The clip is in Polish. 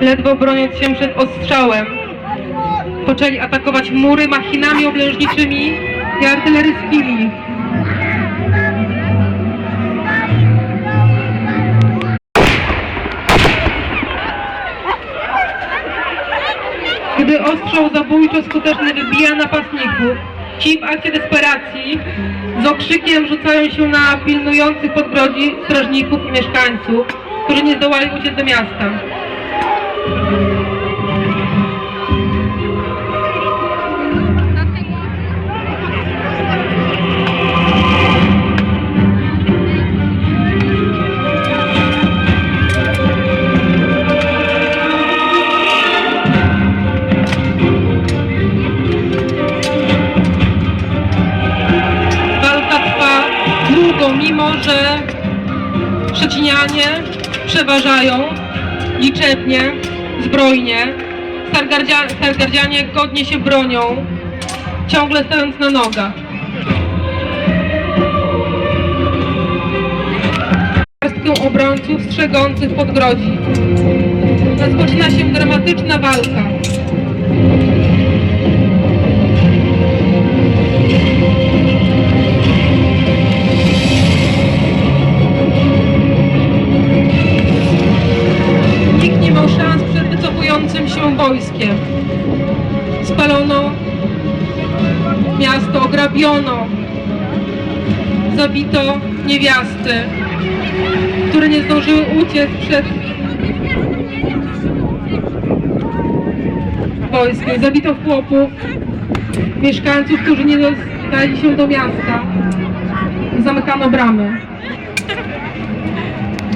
ledwo broniąc się przed ostrzałem. Poczęli atakować mury machinami oblężniczymi i artyleryjskimi. Gdy ostrzał zabójczo skutecznie wybija napastników, ci w akcie desperacji z okrzykiem rzucają się na pilnujących podbrodzi strażników i mieszkańców, którzy nie zdołali uciec do miasta. Mimo że Szczecinianie przeważają liczebnie, zbrojnie. Stargardzia, Stargardzianie godnie się bronią, ciągle stojąc na nogach. Garstkę obrońców strzegących podgrodzi. Rozpoczyna się dramatyczna walka. Wycofującym się wojskiem. Spalono miasto, ograbiono, zabito niewiasty, które nie zdążyły uciec przed wojskiem. Zabito chłopów, mieszkańców, którzy nie dostali się do miasta. Zamykano bramy.